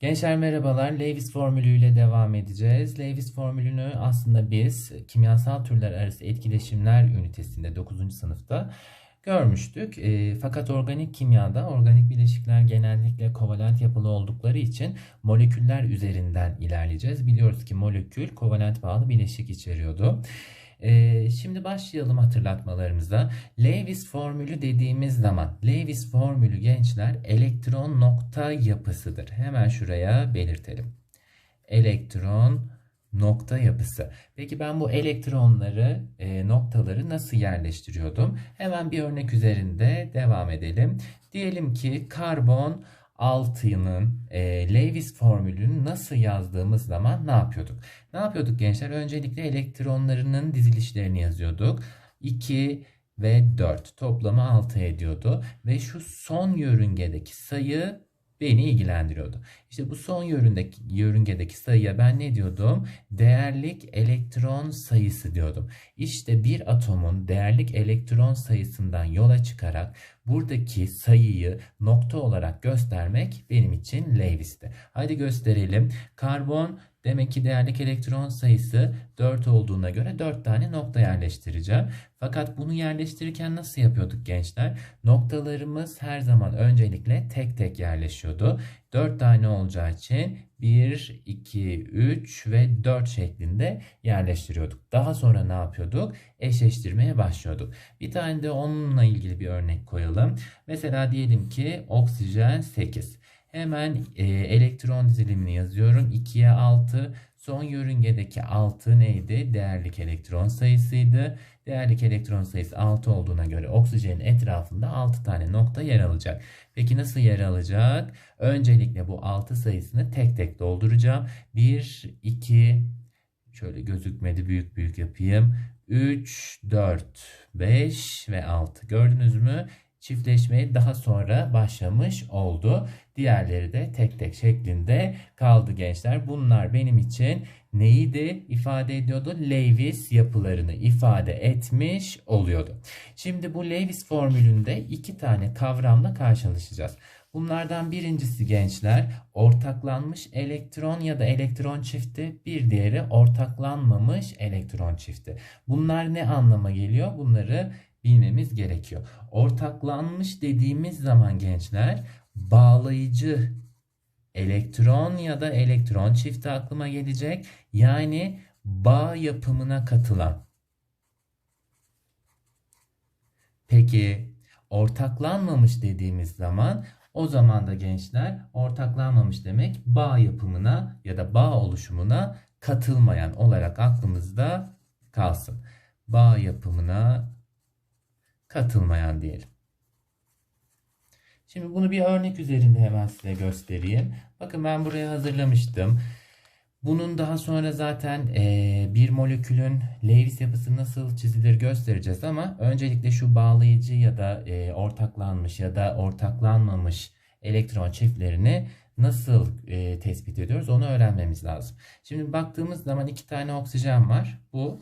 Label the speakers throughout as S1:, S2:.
S1: Gençler merhabalar. Lewis formülüyle devam edeceğiz. Lewis formülünü aslında biz kimyasal türler arası etkileşimler ünitesinde 9. sınıfta görmüştük. E, fakat organik kimyada organik bileşikler genellikle kovalent yapılı oldukları için moleküller üzerinden ilerleyeceğiz. Biliyoruz ki molekül kovalent bağlı bileşik içeriyordu. Ee, şimdi başlayalım hatırlatmalarımıza. Lewis formülü dediğimiz zaman Lewis formülü gençler elektron nokta yapısıdır. Hemen şuraya belirtelim. Elektron nokta yapısı. Peki ben bu elektronları, e, noktaları nasıl yerleştiriyordum? Hemen bir örnek üzerinde devam edelim. Diyelim ki karbon 6'nın e, Lewis formülünü nasıl yazdığımız zaman ne yapıyorduk? Ne yapıyorduk gençler? Öncelikle elektronlarının dizilişlerini yazıyorduk. 2 ve 4 toplamı 6 ediyordu. Ve şu son yörüngedeki sayı beni ilgilendiriyordu. İşte bu son yörüngedeki, yörüngedeki sayıya ben ne diyordum? Değerlik elektron sayısı diyordum. İşte bir atomun değerlik elektron sayısından yola çıkarak buradaki sayıyı nokta olarak göstermek benim için Lewis'ti. Hadi gösterelim. Karbon Demek ki değerlik elektron sayısı 4 olduğuna göre 4 tane nokta yerleştireceğim. Fakat bunu yerleştirirken nasıl yapıyorduk gençler? Noktalarımız her zaman öncelikle tek tek yerleşiyordu. 4 tane olacağı için 1, 2, 3 ve 4 şeklinde yerleştiriyorduk. Daha sonra ne yapıyorduk? Eşleştirmeye başlıyorduk. Bir tane de onunla ilgili bir örnek koyalım. Mesela diyelim ki oksijen 8. Hemen e, elektron dizilimini yazıyorum. 2'ye 6. Son yörüngedeki 6 neydi? Değerlik elektron sayısıydı. Değerlik elektron sayısı 6 olduğuna göre oksijenin etrafında 6 tane nokta yer alacak. Peki nasıl yer alacak? Öncelikle bu 6 sayısını tek tek dolduracağım. 1, 2, şöyle gözükmedi büyük büyük yapayım. 3, 4, 5 ve 6. Gördünüz mü? Çiftleşmeye daha sonra başlamış oldu. Diğerleri de tek tek şeklinde kaldı gençler. Bunlar benim için neydi ifade ediyordu? Lewis yapılarını ifade etmiş oluyordu. Şimdi bu Lewis formülünde iki tane kavramla karşılaşacağız. Bunlardan birincisi gençler ortaklanmış elektron ya da elektron çifti bir diğeri ortaklanmamış elektron çifti. Bunlar ne anlama geliyor? Bunları bilmemiz gerekiyor. Ortaklanmış dediğimiz zaman gençler bağlayıcı elektron ya da elektron çifti aklıma gelecek. Yani bağ yapımına katılan. Peki ortaklanmamış dediğimiz zaman o zaman da gençler ortaklanmamış demek bağ yapımına ya da bağ oluşumuna katılmayan olarak aklımızda kalsın. Bağ yapımına katılmayan diyelim. Şimdi bunu bir örnek üzerinde hemen size göstereyim. Bakın ben buraya hazırlamıştım. Bunun daha sonra zaten e, bir molekülün Lewis yapısı nasıl çizilir göstereceğiz ama öncelikle şu bağlayıcı ya da e, ortaklanmış ya da ortaklanmamış elektron çiftlerini nasıl e, tespit ediyoruz onu öğrenmemiz lazım. Şimdi baktığımız zaman iki tane oksijen var. Bu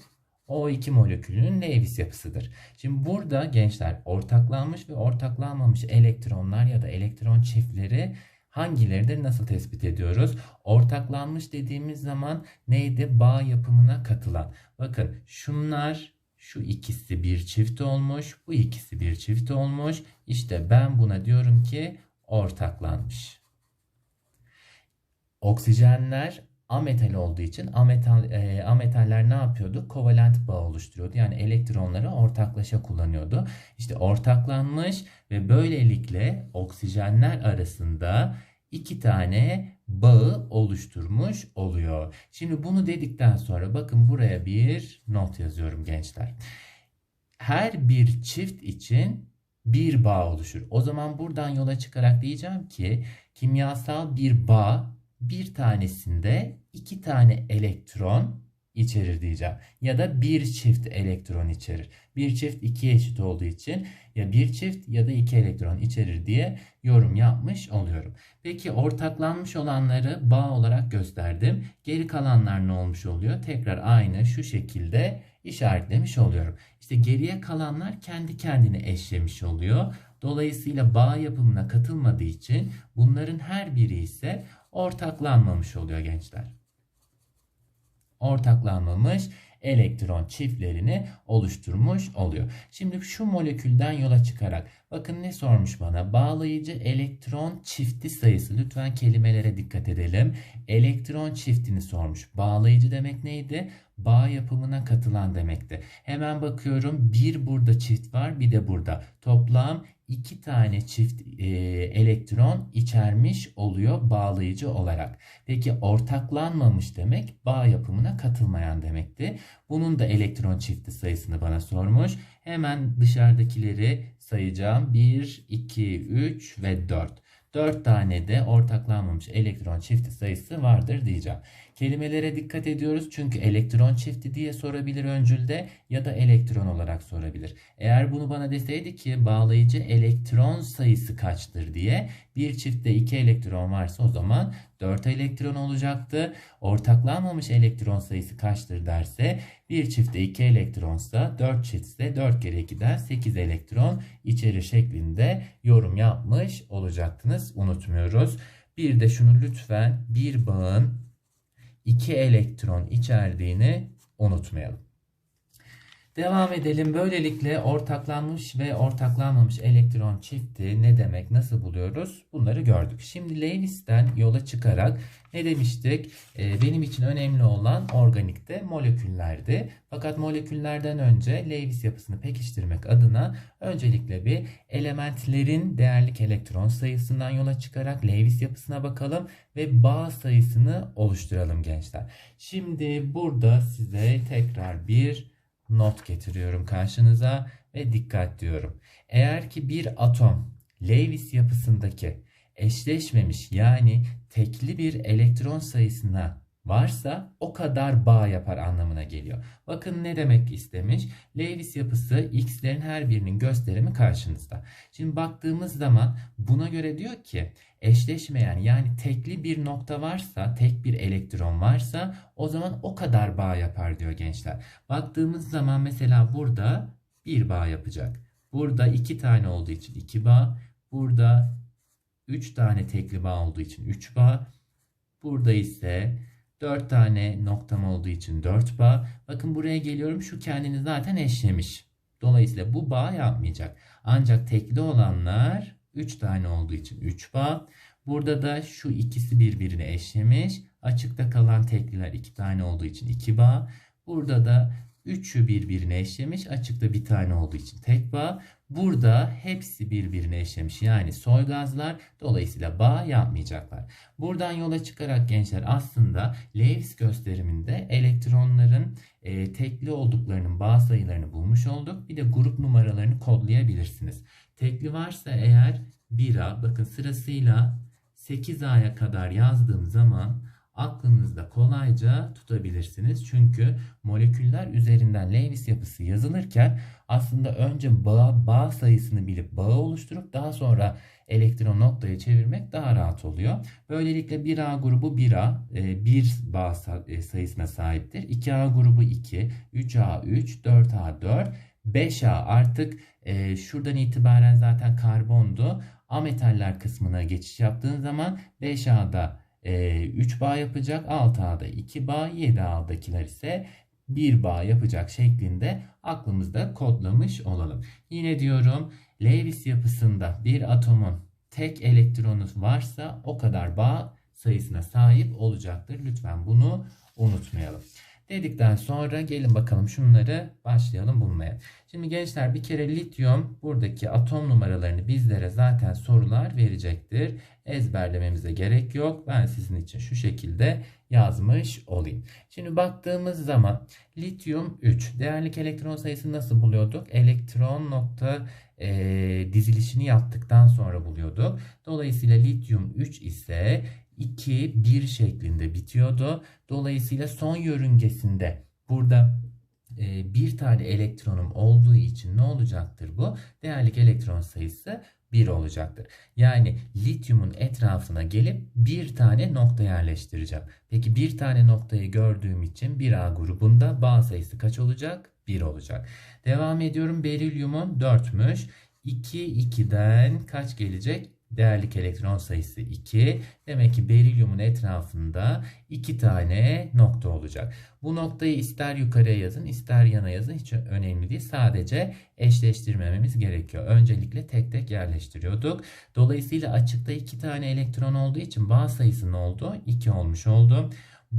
S1: o2 molekülünün Lewis yapısıdır. Şimdi burada gençler ortaklanmış ve ortaklanmamış elektronlar ya da elektron çiftleri hangileridir nasıl tespit ediyoruz? Ortaklanmış dediğimiz zaman neydi? Bağ yapımına katılan. Bakın şunlar şu ikisi bir çift olmuş. Bu ikisi bir çift olmuş. İşte ben buna diyorum ki ortaklanmış. Oksijenler ametal olduğu için ametal, e, ametaller ne yapıyordu? Kovalent bağ oluşturuyordu. Yani elektronları ortaklaşa kullanıyordu. İşte ortaklanmış ve böylelikle oksijenler arasında iki tane bağı oluşturmuş oluyor. Şimdi bunu dedikten sonra bakın buraya bir not yazıyorum gençler. Her bir çift için bir bağ oluşur. O zaman buradan yola çıkarak diyeceğim ki kimyasal bir bağ bir tanesinde iki tane elektron içerir diyeceğim. Ya da bir çift elektron içerir. Bir çift iki eşit olduğu için ya bir çift ya da iki elektron içerir diye yorum yapmış oluyorum. Peki ortaklanmış olanları bağ olarak gösterdim. Geri kalanlar ne olmuş oluyor? Tekrar aynı şu şekilde işaretlemiş oluyorum. İşte geriye kalanlar kendi kendine eşlemiş oluyor. Dolayısıyla bağ yapımına katılmadığı için bunların her biri ise ortaklanmamış oluyor gençler. Ortaklanmamış elektron çiftlerini oluşturmuş oluyor. Şimdi şu molekülden yola çıkarak bakın ne sormuş bana? Bağlayıcı elektron çifti sayısı. Lütfen kelimelere dikkat edelim. Elektron çiftini sormuş. Bağlayıcı demek neydi? Bağ yapımına katılan demekti. Hemen bakıyorum bir burada çift var bir de burada. Toplam iki tane çift e, elektron içermiş oluyor bağlayıcı olarak. Peki ortaklanmamış demek bağ yapımına katılmayan demekti. Bunun da elektron çifti sayısını bana sormuş. Hemen dışarıdakileri sayacağım. 1, 2, 3 ve 4. 4 tane de ortaklanmamış elektron çifti sayısı vardır diyeceğim. Kelimelere dikkat ediyoruz çünkü elektron çifti diye sorabilir öncülde ya da elektron olarak sorabilir. Eğer bunu bana deseydi ki bağlayıcı elektron sayısı kaçtır diye bir çiftte 2 elektron varsa o zaman 4 elektron olacaktı. Ortaklanmamış elektron sayısı kaçtır derse bir çiftte 2 elektronsa 4 çiftse 4 kere 2'den 8 elektron içeri şeklinde yorum yapmış olacaktınız. Unutmuyoruz. Bir de şunu lütfen bir bağın 2 elektron içerdiğini unutmayalım. Devam edelim. Böylelikle ortaklanmış ve ortaklanmamış elektron çifti ne demek, nasıl buluyoruz? Bunları gördük. Şimdi Lewis'ten yola çıkarak ne demiştik? Ee, benim için önemli olan organikte moleküllerdi. Fakat moleküllerden önce Lewis yapısını pekiştirmek adına öncelikle bir elementlerin değerlik elektron sayısından yola çıkarak Lewis yapısına bakalım ve bağ sayısını oluşturalım gençler. Şimdi burada size tekrar bir not getiriyorum karşınıza ve dikkat diyorum. Eğer ki bir atom Lewis yapısındaki eşleşmemiş yani tekli bir elektron sayısına varsa o kadar bağ yapar anlamına geliyor. Bakın ne demek istemiş? Lewis yapısı x'lerin her birinin gösterimi karşınızda. Şimdi baktığımız zaman buna göre diyor ki eşleşmeyen yani tekli bir nokta varsa, tek bir elektron varsa o zaman o kadar bağ yapar diyor gençler. Baktığımız zaman mesela burada bir bağ yapacak. Burada iki tane olduğu için iki bağ. Burada üç tane tekli bağ olduğu için üç bağ. Burada ise 4 tane noktam olduğu için 4 bağ. Bakın buraya geliyorum şu kendini zaten eşlemiş. Dolayısıyla bu bağ yapmayacak. Ancak tekli olanlar 3 tane olduğu için 3 bağ. Burada da şu ikisi birbirine eşlemiş. Açıkta kalan tekliler 2 tane olduğu için 2 bağ. Burada da üçü birbirine eşlemiş. Açıkta bir tane olduğu için tek bağ. Burada hepsi birbirine eşlemiş. Yani soy gazlar dolayısıyla bağ yapmayacaklar. Buradan yola çıkarak gençler aslında Lewis gösteriminde elektronların e, tekli olduklarının bağ sayılarını bulmuş olduk. Bir de grup numaralarını kodlayabilirsiniz. Tekli varsa eğer 1A bakın sırasıyla 8A'ya kadar yazdığım zaman aklınızda kolayca tutabilirsiniz. Çünkü moleküller üzerinden Lewis yapısı yazılırken aslında önce bağ, bağ sayısını bilip bağı oluşturup daha sonra elektron noktaya çevirmek daha rahat oluyor. Böylelikle 1A grubu 1A, 1 e, bağ e, sayısına sahiptir. 2A grubu 2, 3A 3, 4A 4, 5A artık e, şuradan itibaren zaten karbondu. Ametaller kısmına geçiş yaptığın zaman 5A'da e, 3 bağ yapacak. 6 A'da 2 bağ, 7 A'dakiler ise 1 bağ yapacak şeklinde aklımızda kodlamış olalım. Yine diyorum Lewis yapısında bir atomun tek elektronu varsa o kadar bağ sayısına sahip olacaktır. Lütfen bunu unutmayalım. Dedikten sonra gelin bakalım şunları başlayalım bulmaya. Şimdi gençler bir kere lityum buradaki atom numaralarını bizlere zaten sorular verecektir. Ezberlememize gerek yok. Ben sizin için şu şekilde yazmış olayım. Şimdi baktığımız zaman lityum 3. Değerlik elektron sayısını nasıl buluyorduk? Elektron nokta e, dizilişini yaptıktan sonra buluyorduk. Dolayısıyla lityum 3 ise 2, 1 şeklinde bitiyordu. Dolayısıyla son yörüngesinde burada e, bir tane elektronum olduğu için ne olacaktır bu? Değerlik elektron sayısı 1 olacaktır. Yani lityumun etrafına gelip bir tane nokta yerleştireceğim. Peki bir tane noktayı gördüğüm için 1A grubunda bağ sayısı kaç olacak? 1 olacak. Devam ediyorum. Berilyumun 4'müş. 2, 2'den kaç gelecek? Değerlik elektron sayısı 2. Demek ki berilyumun etrafında 2 tane nokta olacak. Bu noktayı ister yukarıya yazın ister yana yazın hiç önemli değil. Sadece eşleştirmememiz gerekiyor. Öncelikle tek tek yerleştiriyorduk. Dolayısıyla açıkta 2 tane elektron olduğu için bağ sayısı ne oldu? 2 olmuş oldu.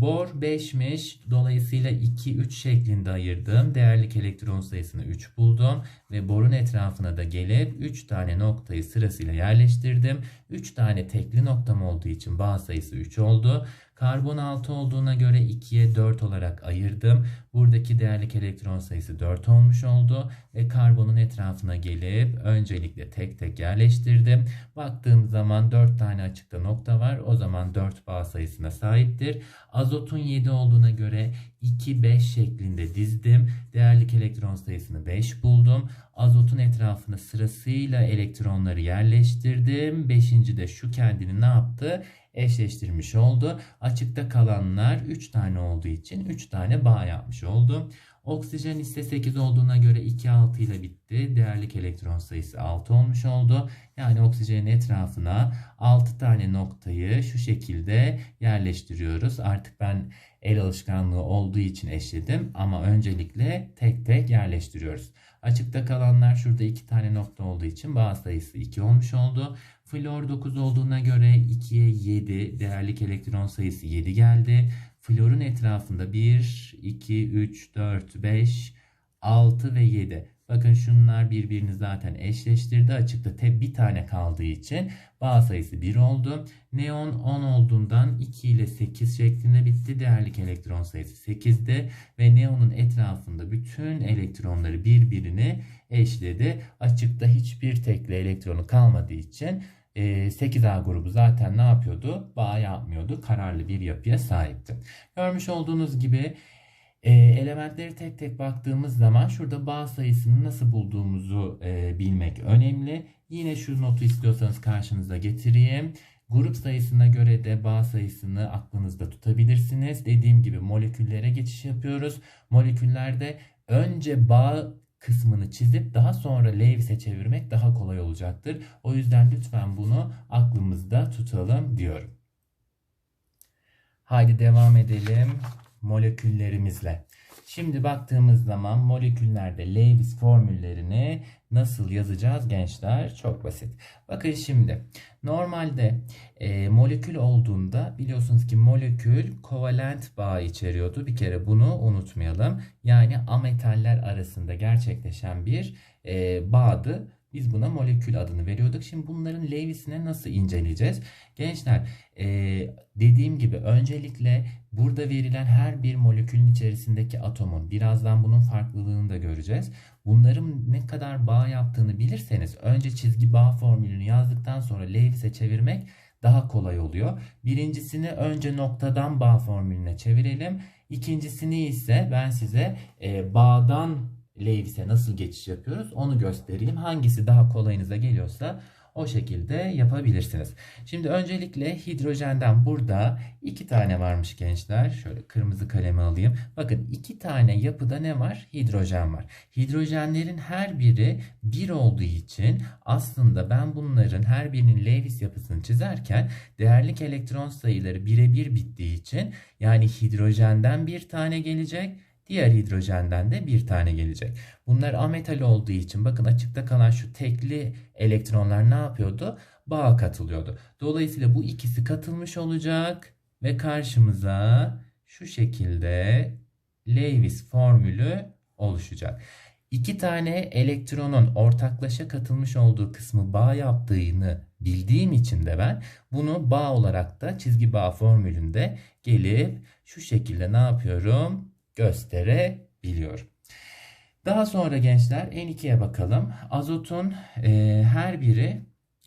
S1: Bor 5'miş. Dolayısıyla 2, 3 şeklinde ayırdım. Değerlik elektron sayısını 3 buldum. Ve borun etrafına da gelip 3 tane noktayı sırasıyla yerleştirdim. 3 tane tekli noktam olduğu için bağ sayısı 3 oldu. Karbon 6 olduğuna göre 2'ye 4 olarak ayırdım. Buradaki değerlik elektron sayısı 4 olmuş oldu. Ve karbonun etrafına gelip öncelikle tek tek yerleştirdim. Baktığım zaman 4 tane açıkta nokta var. O zaman 4 bağ sayısına sahiptir. Azotun 7 olduğuna göre 2, 5 şeklinde dizdim. Değerlik elektron sayısını 5 buldum. Azotun etrafına sırasıyla elektronları yerleştirdim. Beşinci de şu kendini ne yaptı? Eşleştirmiş oldu. Açıkta kalanlar 3 tane olduğu için 3 tane bağ yapmış oldu. Oksijen ise 8 olduğuna göre 2 6 ile bitti. Değerlik elektron sayısı 6 olmuş oldu. Yani oksijenin etrafına 6 tane noktayı şu şekilde yerleştiriyoruz. Artık ben el alışkanlığı olduğu için eşledim ama öncelikle tek tek yerleştiriyoruz. Açıkta kalanlar şurada 2 tane nokta olduğu için bağ sayısı 2 olmuş oldu. Flor 9 olduğuna göre 2'ye 7 değerlik elektron sayısı 7 geldi. Florun etrafında 1, 2, 3, 4, 5, 6 ve 7. Bakın şunlar birbirini zaten eşleştirdi. Açıkta tek bir tane kaldığı için bağ sayısı 1 oldu. Neon 10 olduğundan 2 ile 8 şeklinde bitti. Değerlik elektron sayısı 8'di. Ve neonun etrafında bütün elektronları birbirini eşledi. Açıkta hiçbir tekli elektronu kalmadığı için 8A grubu zaten ne yapıyordu? Bağ yapmıyordu. Kararlı bir yapıya sahipti. Görmüş olduğunuz gibi e, elementleri tek tek baktığımız zaman şurada bağ sayısını nasıl bulduğumuzu e, bilmek önemli. Yine şu notu istiyorsanız karşınıza getireyim. Grup sayısına göre de bağ sayısını aklınızda tutabilirsiniz. Dediğim gibi moleküllere geçiş yapıyoruz. Moleküllerde önce bağ kısmını çizip daha sonra Lewis'e çevirmek daha kolay olacaktır. O yüzden lütfen bunu aklımızda tutalım diyorum. Haydi devam edelim moleküllerimizle. Şimdi baktığımız zaman moleküllerde Lewis formüllerini nasıl yazacağız gençler? Çok basit. Bakın şimdi normalde e, molekül olduğunda biliyorsunuz ki molekül kovalent bağ içeriyordu. Bir kere bunu unutmayalım. Yani ametaller arasında gerçekleşen bir e, bağdı. Biz buna molekül adını veriyorduk. Şimdi bunların Lewis'ine nasıl inceleyeceğiz? Gençler e, dediğim gibi öncelikle burada verilen her bir molekülün içerisindeki atomun birazdan bunun farklılığını da göreceğiz. Bunların ne kadar bağ yaptığını bilirseniz önce çizgi bağ formülünü yazdıktan sonra Lewis'e çevirmek daha kolay oluyor. Birincisini önce noktadan bağ formülüne çevirelim. İkincisini ise ben size e, bağdan Lewis'e nasıl geçiş yapıyoruz onu göstereyim. Hangisi daha kolayınıza geliyorsa o şekilde yapabilirsiniz. Şimdi öncelikle hidrojenden burada iki tane varmış gençler. Şöyle kırmızı kalemi alayım. Bakın iki tane yapıda ne var? Hidrojen var. Hidrojenlerin her biri bir olduğu için aslında ben bunların her birinin Lewis yapısını çizerken değerlik elektron sayıları birebir bittiği için yani hidrojenden bir tane gelecek Diğer hidrojenden de bir tane gelecek. Bunlar ametal olduğu için bakın açıkta kalan şu tekli elektronlar ne yapıyordu? Bağa katılıyordu. Dolayısıyla bu ikisi katılmış olacak ve karşımıza şu şekilde Lewis formülü oluşacak. İki tane elektronun ortaklaşa katılmış olduğu kısmı bağ yaptığını bildiğim için de ben bunu bağ olarak da çizgi bağ formülünde gelip şu şekilde ne yapıyorum? Gösterebiliyor. Daha sonra gençler N2'ye bakalım. Azotun e, her biri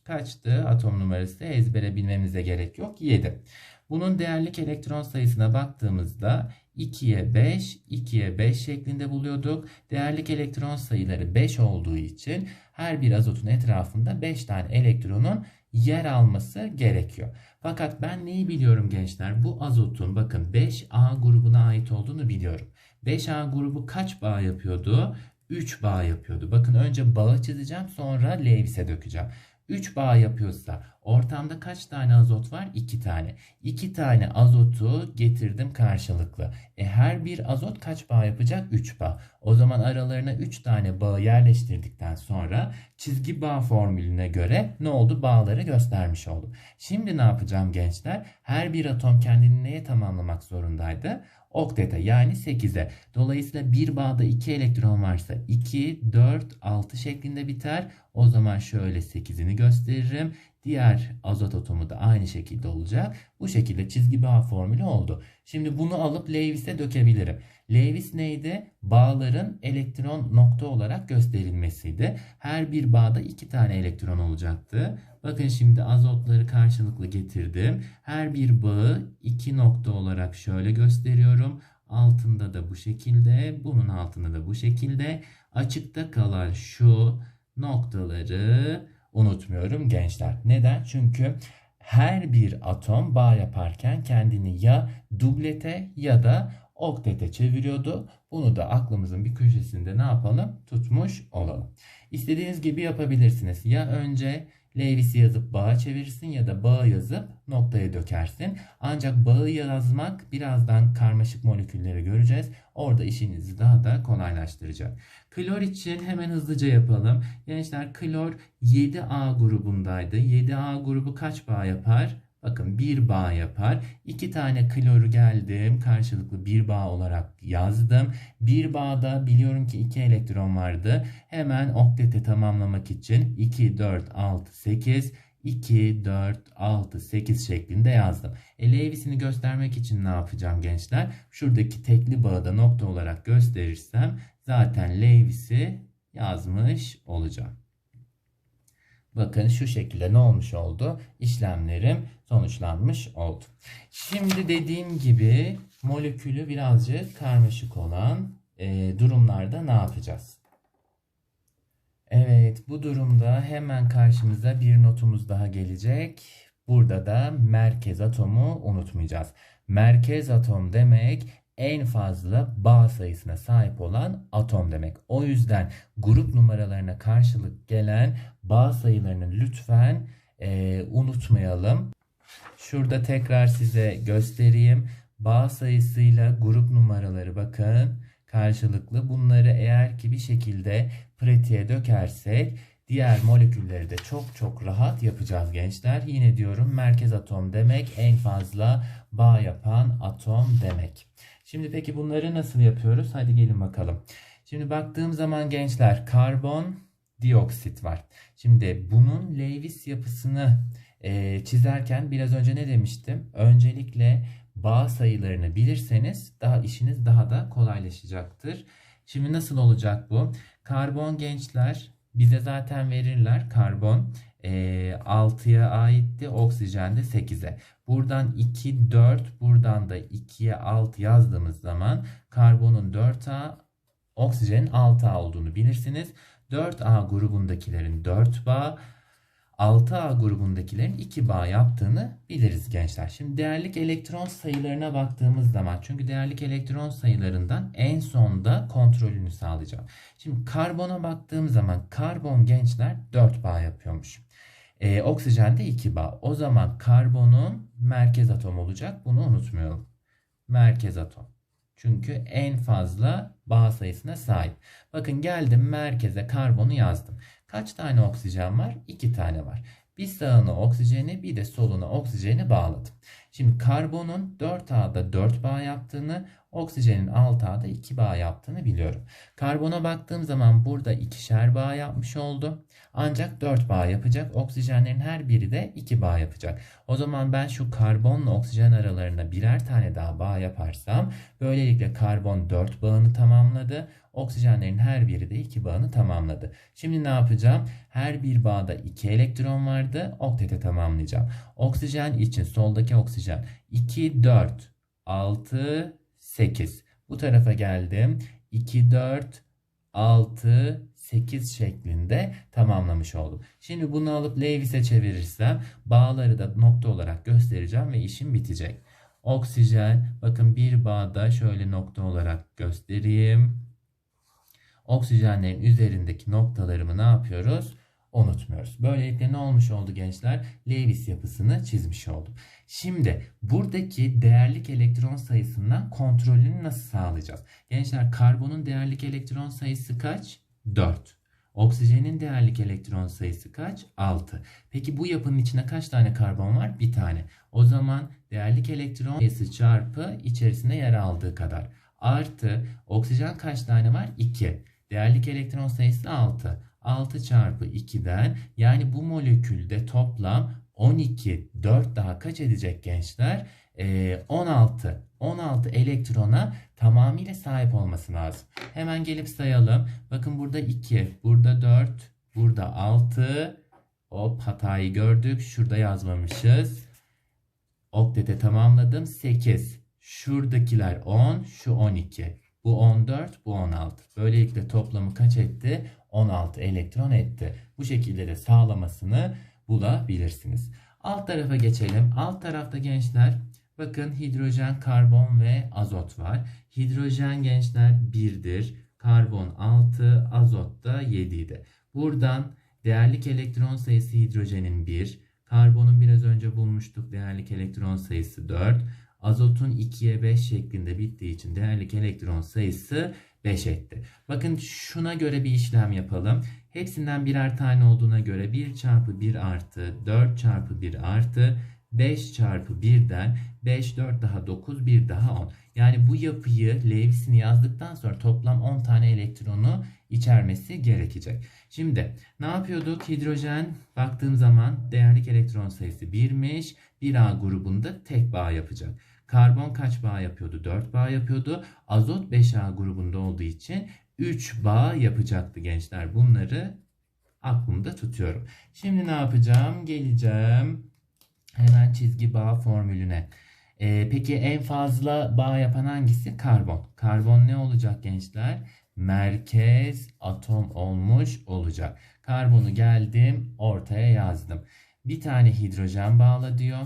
S1: kaçtı? Atom numarası ezbere bilmemize gerek yok. 7. Bunun değerlik elektron sayısına baktığımızda 2'ye 5, 2'ye 5 şeklinde buluyorduk. Değerlik elektron sayıları 5 olduğu için her bir azotun etrafında 5 tane elektronun yer alması gerekiyor. Fakat ben neyi biliyorum gençler? Bu azotun bakın 5A grubuna ait olduğunu biliyorum. 5A grubu kaç bağ yapıyordu? 3 bağ yapıyordu. Bakın önce bağı çizeceğim sonra Lewis'e dökeceğim. 3 bağ yapıyorsa ortamda kaç tane azot var? 2 tane. 2 tane azotu getirdim karşılıklı. E her bir azot kaç bağ yapacak? 3 bağ. O zaman aralarına 3 tane bağı yerleştirdikten sonra çizgi bağ formülüne göre ne oldu? Bağları göstermiş oldum. Şimdi ne yapacağım gençler? Her bir atom kendini neye tamamlamak zorundaydı? Oktete yani 8'e. Dolayısıyla bir bağda 2 elektron varsa 2, 4, 6 şeklinde biter. O zaman şöyle 8'ini gösteririm. Diğer azot atomu da aynı şekilde olacak. Bu şekilde çizgi bağ formülü oldu. Şimdi bunu alıp Lewis'e dökebilirim. Lewis neydi? Bağların elektron nokta olarak gösterilmesiydi. Her bir bağda iki tane elektron olacaktı. Bakın şimdi azotları karşılıklı getirdim. Her bir bağı iki nokta olarak şöyle gösteriyorum. Altında da bu şekilde, bunun altında da bu şekilde. Açıkta kalan şu noktaları unutmuyorum gençler. Neden? Çünkü her bir atom bağ yaparken kendini ya dublete ya da oktete çeviriyordu. Bunu da aklımızın bir köşesinde ne yapalım? Tutmuş olalım. İstediğiniz gibi yapabilirsiniz. Ya önce Lewis'i yazıp bağa çevirsin ya da bağı yazıp noktaya dökersin. Ancak bağı yazmak birazdan karmaşık molekülleri göreceğiz. Orada işinizi daha da kolaylaştıracak. Klor için hemen hızlıca yapalım. Gençler klor 7A grubundaydı. 7A grubu kaç bağ yapar? Bakın bir bağ yapar. İki tane kloru geldim. Karşılıklı bir bağ olarak yazdım. Bir bağda biliyorum ki iki elektron vardı. Hemen oktete tamamlamak için 2, 4, 6, 8, 2, 4, 6, 8 şeklinde yazdım. E, Lewis'ini göstermek için ne yapacağım gençler? Şuradaki tekli bağı da nokta olarak gösterirsem zaten Lewis'i yazmış olacağım. Bakın şu şekilde ne olmuş oldu? İşlemlerim sonuçlanmış oldu. Şimdi dediğim gibi molekülü birazcık karmaşık olan e, durumlarda ne yapacağız? Evet bu durumda hemen karşımıza bir notumuz daha gelecek. Burada da merkez atomu unutmayacağız. Merkez atom demek en fazla bağ sayısına sahip olan atom demek. O yüzden grup numaralarına karşılık gelen bağ sayılarını lütfen e, unutmayalım. Şurada tekrar size göstereyim. Bağ sayısıyla grup numaraları bakın karşılıklı. Bunları eğer ki bir şekilde pratiğe dökersek diğer molekülleri de çok çok rahat yapacağız gençler. Yine diyorum merkez atom demek en fazla bağ yapan atom demek. Şimdi peki bunları nasıl yapıyoruz? Hadi gelin bakalım. Şimdi baktığım zaman gençler karbon dioksit var. Şimdi bunun Lewis yapısını e, çizerken biraz önce ne demiştim? Öncelikle bağ sayılarını bilirseniz daha işiniz daha da kolaylaşacaktır. Şimdi nasıl olacak bu? Karbon gençler bize zaten verirler karbon e, 6'ya aitti oksijen de 8'e. Buradan 2 4 buradan da 2'ye 6 yazdığımız zaman karbonun 4A oksijenin 6A olduğunu bilirsiniz. 4A grubundakilerin 4 bağ 6A grubundakilerin 2 bağ yaptığını biliriz gençler. Şimdi değerlik elektron sayılarına baktığımız zaman çünkü değerlik elektron sayılarından en sonda kontrolünü sağlayacağım. Şimdi karbona baktığım zaman karbon gençler 4 bağ yapıyormuş. Ee, oksijen de 2 bağ. O zaman karbonun merkez atom olacak. Bunu unutmayalım. Merkez atom. Çünkü en fazla bağ sayısına sahip. Bakın geldim merkeze karbonu yazdım. Kaç tane oksijen var? 2 tane var. Bir sağına oksijeni bir de soluna oksijeni bağladım. Şimdi karbonun 4A'da 4 bağ yaptığını, oksijenin 6A'da 2 bağ yaptığını biliyorum. Karbona baktığım zaman burada ikişer bağ yapmış oldu. Ancak 4 bağ yapacak. Oksijenlerin her biri de 2 bağ yapacak. O zaman ben şu karbonla oksijen aralarına birer tane daha bağ yaparsam böylelikle karbon 4 bağını tamamladı. Oksijenlerin her biri de iki bağını tamamladı. Şimdi ne yapacağım? Her bir bağda iki elektron vardı. Oktete tamamlayacağım. Oksijen için soldaki oksijen 2, 4, 6, 8. Bu tarafa geldim. 2, 4, 6, 8 şeklinde tamamlamış oldum. Şimdi bunu alıp Lewis'e çevirirsem bağları da nokta olarak göstereceğim ve işim bitecek. Oksijen bakın bir bağda şöyle nokta olarak göstereyim. Oksijenlerin üzerindeki noktalarımı ne yapıyoruz? Unutmuyoruz. Böylelikle ne olmuş oldu gençler? Lewis yapısını çizmiş oldum. Şimdi buradaki değerlik elektron sayısından kontrolünü nasıl sağlayacağız? Gençler karbonun değerlik elektron sayısı kaç? 4. Oksijenin değerlik elektron sayısı kaç? 6. Peki bu yapının içine kaç tane karbon var? Bir tane. O zaman değerlik elektron sayısı çarpı içerisinde yer aldığı kadar. Artı oksijen kaç tane var? 2. Değerlik elektron sayısı 6. 6 çarpı 2'den yani bu molekülde toplam 12 4 daha kaç edecek gençler? Ee, 16. 16 elektrona tamamıyla sahip olması lazım. Hemen gelip sayalım. Bakın burada 2, burada 4, burada 6. Hop hatayı gördük. Şurada yazmamışız. Oktete tamamladım. 8. Şuradakiler 10, şu 12. Bu 14, bu 16. Böylelikle toplamı kaç etti? 16 elektron etti. Bu şekilde de sağlamasını bulabilirsiniz. Alt tarafa geçelim. Alt tarafta gençler bakın hidrojen, karbon ve azot var. Hidrojen gençler 1'dir. Karbon 6, azot da 7 idi. Buradan değerlik elektron sayısı hidrojenin 1, karbonun biraz önce bulmuştuk değerlik elektron sayısı 4. Azotun 2'ye 5 şeklinde bittiği için değerlik elektron sayısı 5 etti. Bakın şuna göre bir işlem yapalım. Hepsinden birer tane olduğuna göre 1 çarpı 1 artı 4 çarpı 1 artı 5 çarpı 1'den 5, 4 daha 9, 1 daha 10. Yani bu yapıyı Lewis'ini yazdıktan sonra toplam 10 tane elektronu içermesi gerekecek. Şimdi ne yapıyorduk? Hidrojen baktığım zaman değerlik elektron sayısı 1'miş. 1A grubunda tek bağ yapacak. Karbon kaç bağ yapıyordu? 4 bağ yapıyordu. Azot 5A grubunda olduğu için 3 bağ yapacaktı gençler. Bunları aklımda tutuyorum. Şimdi ne yapacağım? Geleceğim hemen çizgi bağ formülüne. Ee, peki en fazla bağ yapan hangisi? Karbon. Karbon ne olacak gençler? Merkez atom olmuş olacak. Karbonu geldim ortaya yazdım. Bir tane hidrojen bağla diyor.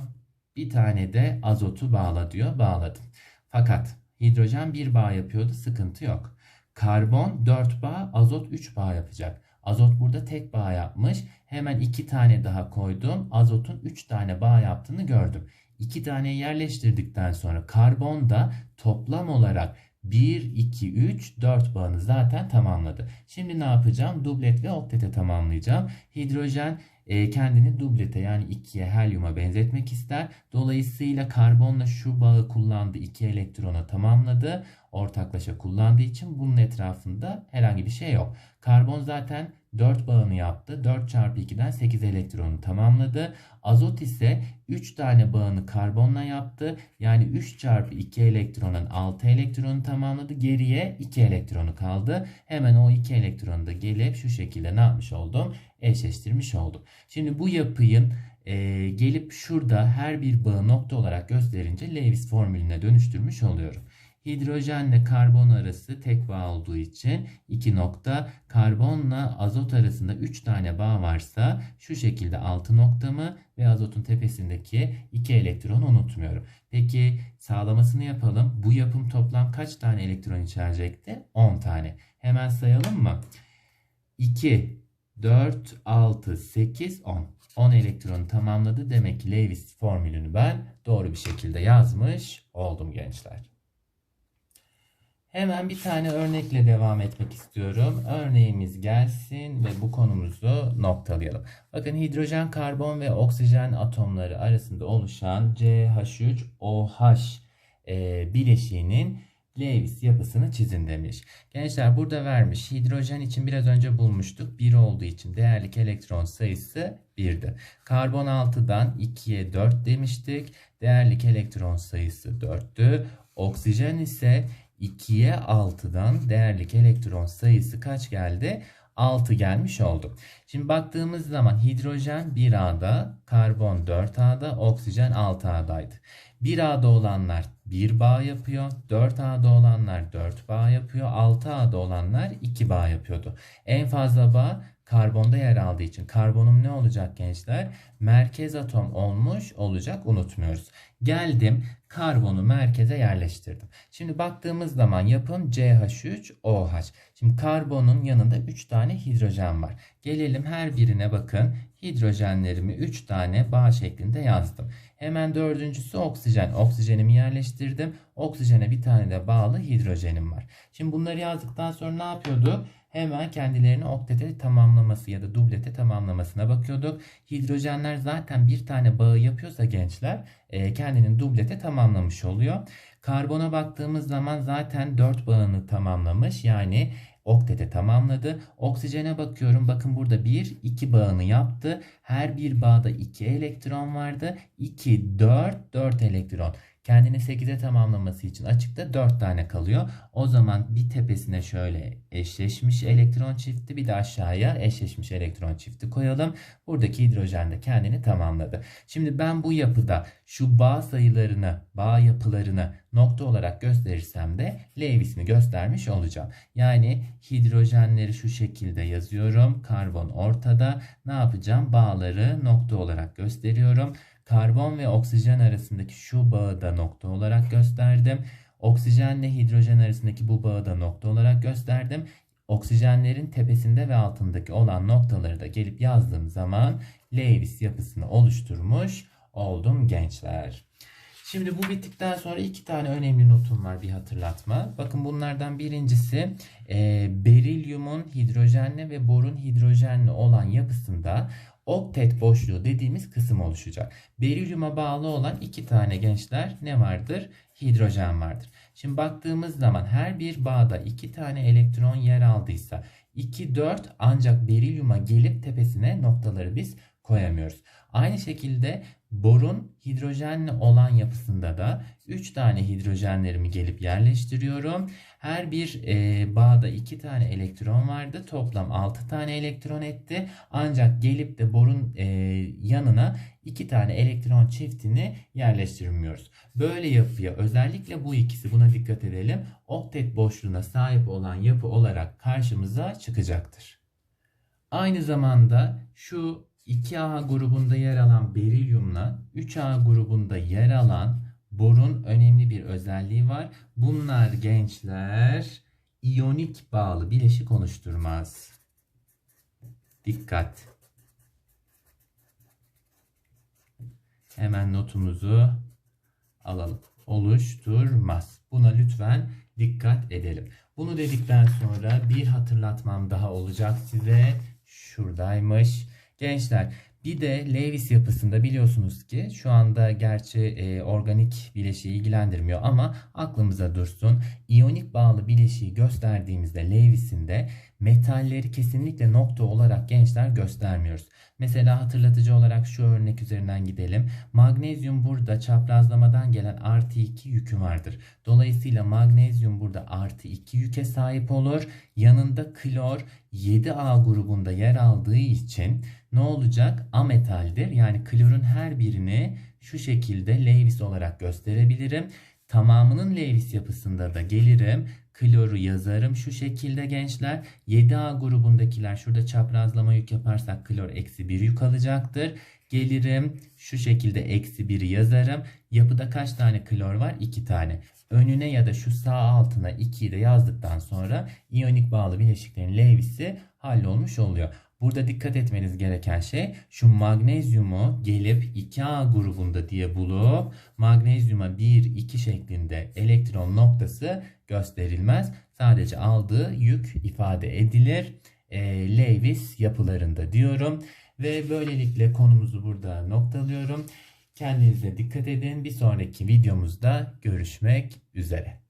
S1: Bir tane de azotu bağla diyor. Bağladım. Fakat hidrojen bir bağ yapıyordu. Sıkıntı yok. Karbon 4 bağ, azot 3 bağ yapacak. Azot burada tek bağ yapmış. Hemen 2 tane daha koydum. Azotun 3 tane bağ yaptığını gördüm. 2 tane yerleştirdikten sonra karbon da toplam olarak 1, 2, 3, 4 bağını zaten tamamladı. Şimdi ne yapacağım? Dublet ve oktete tamamlayacağım. Hidrojen kendini dublete yani ikiye helyuma benzetmek ister. Dolayısıyla karbonla şu bağı kullandı. 2 elektrona tamamladı. Ortaklaşa kullandığı için bunun etrafında herhangi bir şey yok. Karbon zaten 4 bağını yaptı. 4 çarpı 2'den 8 elektronu tamamladı. Azot ise 3 tane bağını karbonla yaptı. Yani 3 çarpı 2 elektronun 6 elektronu tamamladı. Geriye 2 elektronu kaldı. Hemen o 2 elektronu da gelip şu şekilde ne yapmış oldum? Eşleştirmiş oldum. Şimdi bu yapıyın e, gelip şurada her bir bağı nokta olarak gösterince Lewis formülüne dönüştürmüş oluyorum. Hidrojenle karbon arası tek bağ olduğu için iki nokta. Karbonla azot arasında 3 tane bağ varsa şu şekilde 6 noktamı ve azotun tepesindeki 2 elektronu unutmuyorum. Peki sağlamasını yapalım. Bu yapım toplam kaç tane elektron içerecekti? 10 tane. Hemen sayalım mı? 2, 4, 6, 8, 10. 10 elektronu tamamladı. Demek ki Lewis formülünü ben doğru bir şekilde yazmış oldum gençler. Hemen bir tane örnekle devam etmek istiyorum. Örneğimiz gelsin ve bu konumuzu noktalayalım. Bakın hidrojen, karbon ve oksijen atomları arasında oluşan CH3OH e, bileşiğinin Lewis yapısını çizin demiş. Gençler burada vermiş. Hidrojen için biraz önce bulmuştuk. 1 olduğu için değerlik elektron sayısı 1'di. Karbon 6'dan 2'ye 4 demiştik. Değerlik elektron sayısı 4'tü. Oksijen ise 2'ye 6'dan değerlik elektron sayısı kaç geldi? 6 gelmiş oldu. Şimdi baktığımız zaman hidrojen 1A'da, karbon 4A'da, oksijen 6A'daydı. 1A'da olanlar 1 bağ yapıyor. 4A'da olanlar 4 bağ yapıyor. 6A'da olanlar 2 bağ yapıyordu. En fazla bağ karbonda yer aldığı için karbonum ne olacak gençler? Merkez atom olmuş olacak unutmuyoruz. Geldim karbonu merkeze yerleştirdim. Şimdi baktığımız zaman yapım CH3OH. Şimdi karbonun yanında 3 tane hidrojen var. Gelelim her birine bakın. Hidrojenlerimi 3 tane bağ şeklinde yazdım. Hemen dördüncüsü oksijen. Oksijenimi yerleştirdim. Oksijene bir tane de bağlı hidrojenim var. Şimdi bunları yazdıktan sonra ne yapıyorduk? Hemen kendilerini oktete tamamlaması ya da dublete tamamlamasına bakıyorduk. Hidrojenler zaten bir tane bağı yapıyorsa gençler e, kendinin dublete tamamlamış oluyor. Karbona baktığımız zaman zaten 4 bağını tamamlamış. Yani oktete tamamladı. Oksijene bakıyorum. Bakın burada 1, 2 bağını yaptı. Her bir bağda 2 elektron vardı. 2, 4, 4 elektron. Kendini 8'e tamamlaması için açıkta 4 tane kalıyor. O zaman bir tepesine şöyle eşleşmiş elektron çifti bir de aşağıya eşleşmiş elektron çifti koyalım. Buradaki hidrojen de kendini tamamladı. Şimdi ben bu yapıda şu bağ sayılarını, bağ yapılarını nokta olarak gösterirsem de Lewis'imi göstermiş olacağım. Yani hidrojenleri şu şekilde yazıyorum. Karbon ortada. Ne yapacağım? Bağları nokta olarak gösteriyorum. Karbon ve oksijen arasındaki şu bağı da nokta olarak gösterdim. Oksijenle hidrojen arasındaki bu bağı da nokta olarak gösterdim. Oksijenlerin tepesinde ve altındaki olan noktaları da gelip yazdığım zaman Lewis yapısını oluşturmuş oldum gençler. Şimdi bu bittikten sonra iki tane önemli notum var bir hatırlatma. Bakın bunlardan birincisi e, berilyumun hidrojenle ve borun hidrojenle olan yapısında oktet boşluğu dediğimiz kısım oluşacak. Berilyuma bağlı olan iki tane gençler ne vardır? Hidrojen vardır. Şimdi baktığımız zaman her bir bağda iki tane elektron yer aldıysa 2, 4 ancak berilyuma gelip tepesine noktaları biz koyamıyoruz. Aynı şekilde borun hidrojenle olan yapısında da 3 tane hidrojenlerimi gelip yerleştiriyorum. Her bir e, bağda 2 tane elektron vardı. Toplam 6 tane elektron etti. Ancak gelip de borun e, yanına 2 tane elektron çiftini yerleştirmiyoruz. Böyle yapıya özellikle bu ikisi buna dikkat edelim. Oktet boşluğuna sahip olan yapı olarak karşımıza çıkacaktır. Aynı zamanda şu 2A grubunda yer alan berilyumla 3A grubunda yer alan borun bir özelliği var. Bunlar gençler iyonik bağlı bileşik oluşturmaz. Dikkat. Hemen notumuzu alalım. Oluşturmaz. Buna lütfen dikkat edelim. Bunu dedikten sonra bir hatırlatmam daha olacak size. Şuradaymış. Gençler bir de Lewis yapısında biliyorsunuz ki şu anda gerçi e, organik bileşiği ilgilendirmiyor ama aklımıza dursun. İyonik bağlı bileşiği gösterdiğimizde Lewis'in de metalleri kesinlikle nokta olarak gençler göstermiyoruz. Mesela hatırlatıcı olarak şu örnek üzerinden gidelim. Magnezyum burada çaprazlamadan gelen artı 2 yükü vardır. Dolayısıyla magnezyum burada artı 2 yüke sahip olur. Yanında klor 7A grubunda yer aldığı için ne olacak? Ametaldir. Yani klorun her birini şu şekilde Lewis olarak gösterebilirim. Tamamının Lewis yapısında da gelirim. Kloru yazarım şu şekilde gençler. 7A grubundakiler şurada çaprazlama yük yaparsak klor eksi 1 yük alacaktır. Gelirim şu şekilde eksi 1'i yazarım. Yapıda kaç tane klor var? 2 tane. Önüne ya da şu sağ altına 2'yi de yazdıktan sonra iyonik bağlı bileşiklerin Lewis'i hallolmuş oluyor. Burada dikkat etmeniz gereken şey şu magnezyumu gelip 2A grubunda diye bulup magnezyuma 1, 2 şeklinde elektron noktası gösterilmez. Sadece aldığı yük ifade edilir. E, Lewis yapılarında diyorum. Ve böylelikle konumuzu burada noktalıyorum. Kendinize dikkat edin. Bir sonraki videomuzda görüşmek üzere.